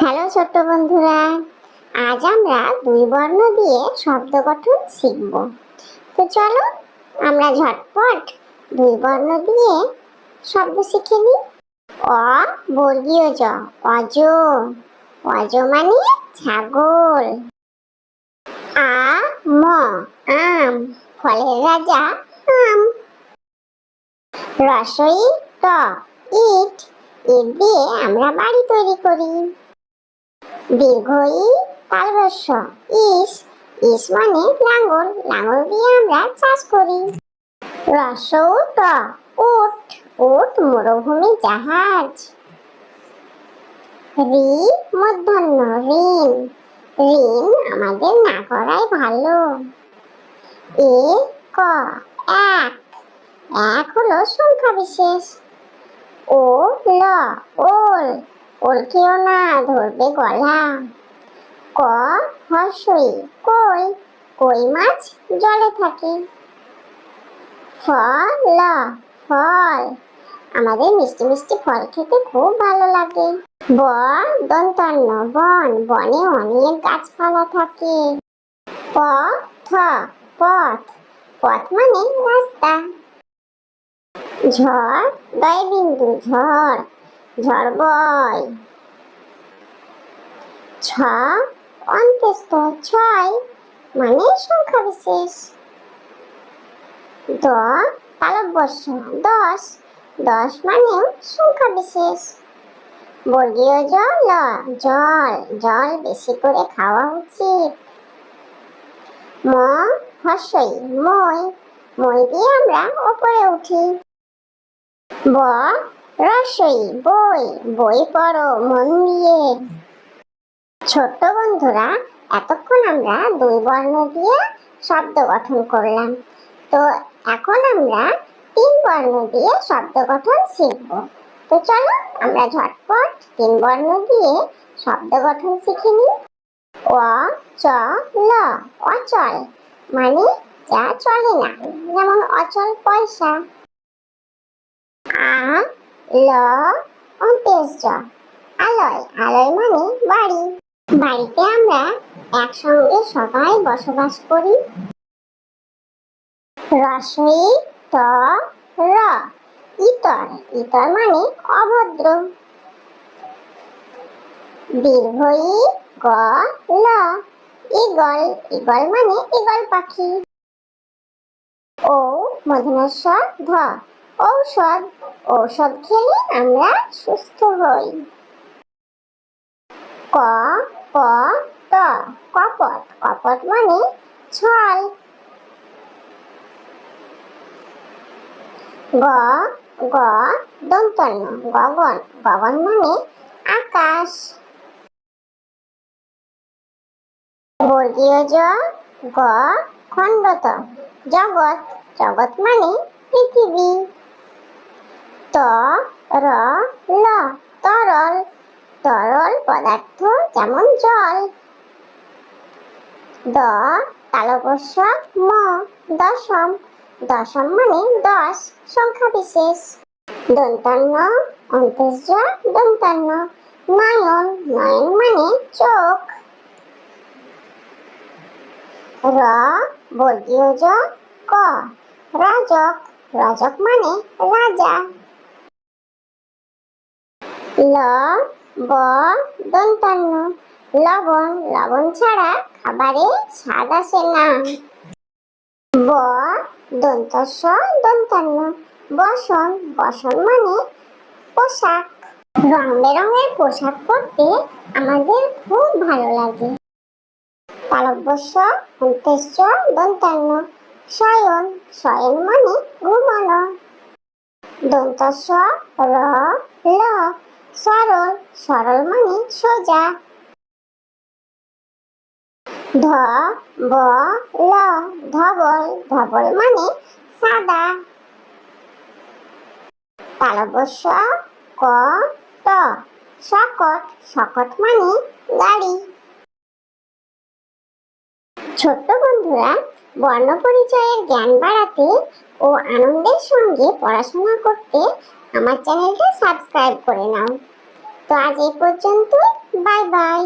Hello ছোট্ট বন্ধুরা, আজ আমরা দুই বর্ণ দিয়ে শব্দ গঠন শিখব। তো চলো আমরা ঝটপট দুই বর্ণ দিয়ে শব্দ শিখে নিই। অ, বর্গীয় জ, অজ অজ মানে ছাগল। আ, ম, আম, ফলের রাজা আম। রসই ট ইট ইট দিয়ে আমরা বাড়ি তৈরি করি। দীর্ঘ ই তালবস্য ইস ইস মানে লাঙ্গল লাঙ্গল দিয়ে আমরা চাষ করি। রস উট উট মরুভূমি জাহাজ। রি মধ্যাহ্ন ঋণ। ঋণ আমাদের না করাই ভালো। এ, ক, এক। এক হলো সংখ্যা বিশেষ ও, ল, ওল। ওল কেউ না ধরবে গলা। ক হর্ষই কই কই মাছ জলে থাকে। ফল ফল। আমাদের মিষ্টি মিষ্টি ফল খেতে খুব ভালো লাগে। ব দন্তান্ন বন, বনে অনেক গাছপালা থাকে। প, থ, পথ পথ মানে রাস্তা। ঝড় দয় বিন্দু ঝড়। ঝড় বয়। ছ ছয় মানে সংখ্যা বিশেষ। দ দশ দশ মানেও সংখ্যা বিশেষ। বর্গীয় জল জল জল বেশি করে খাওয়া উচিত। ম, হর্ষই, মই মই দিয়ে আমরা ওপরে উঠি। ব রসই বই বই পড়ো, মন দিয়ে ছোট্ট বন্ধুরা, এতক্ষণ আমরা দুই বর্ণ দিয়ে শব্দ গঠন করলাম। তো এখন আমরা তিন বর্ণ দিয়ে শব্দ গঠন শিখব। তো চলো আমরা ঝটপট তিন বর্ণ দিয়ে শব্দ গঠন শিখে নিই। অ, চ, ল, অচল মানে যা চলে না, যেমন অচল পয়সা। আ ল আলয় আলয় মানে বাড়ি। বাড়িতে আমরা একসঙ্গে সবাই বসবাস করি। রসই ত, র। ইতর ইতর মানে অভদ্র। দীর্ঘই গ, ল। ইগল ইগল মানে ইগল পাখি। ও মধুনস্বর ধ। ঔষধ ঔষধ খেলে আমরা সুস্থ হই। ক, প, ত, কপট কপট মানে ছল। গ গ, দন্তন্য, গগন গগন মানে আকাশ। বর্গীয় জ, গ, খণ্ডত, জগৎ জগৎ মানে পৃথিবী। ত তরল তরল পদার্থ যেমন জল। দ তালবস্য ম, দশম। দশম মানে দশ, সংখ্যা বিশেষ। দন্তান্ন অন্তেজ দন্তান্ন। নয়ন নয়ন মানে চোখ। র, বর্গীয় ক। রাজক রাজক মানে রাজা। ল ব দন্তান্ন লবণ লবণ ছাড়া খাবারে স্বাদ আসে না। ব, দন্তস্ব, দন্তান্ন। বসন বসন মানে পোশাক। রং বেরঙের পোশাক পরতে আমাদের খুব ভালো লাগে। তালব্যস্য অন্তেশ্চ দন্তান্ন। শয়ন শয়ন মানে ঘুমানো। দন্তস্ব, র, ল। সরল সরল মানে সোজা। ধ, ব, ল, ধবল ধবল মানে সাদা। তালবস্য ক, ট সকট সকট মানে গাড়ি। ছোট্ট বন্ধুরা, বর্ণ পরিচয়ের জ্ঞান বাড়াতে ও আনন্দের সঙ্গে পড়াশোনা করতে আমার চ্যানেলটা সাবস্ক্রাইব করে নাও। তো আজ এই পর্যন্ত বাই বাই।